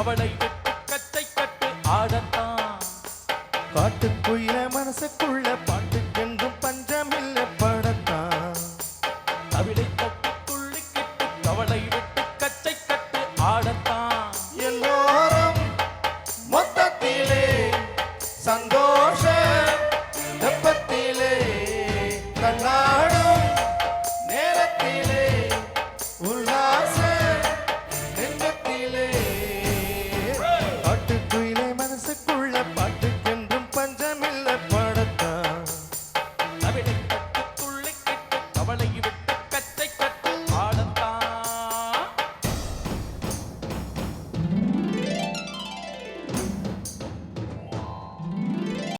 அவளை விட்டு கத்தை கட்டு ஆடத்தான். காட்டுக்குள்ள மனசுக்குள்ள பாட்டுக்கென்றும் பஞ்சமில்ல படத்தான். கவிதை கட்டு துள்ளி கட்டு கவலை விட்டு கச்சை கட்டு ஆடத்தான். எல்லோரும் மொத்தத்திலே சந்தோஷ பாட்டுக்கென்றும் பஞ்சமில்ல பாடத்தான். தமிழை கட்டு துள்ளி கட்டு கவலை விட்டு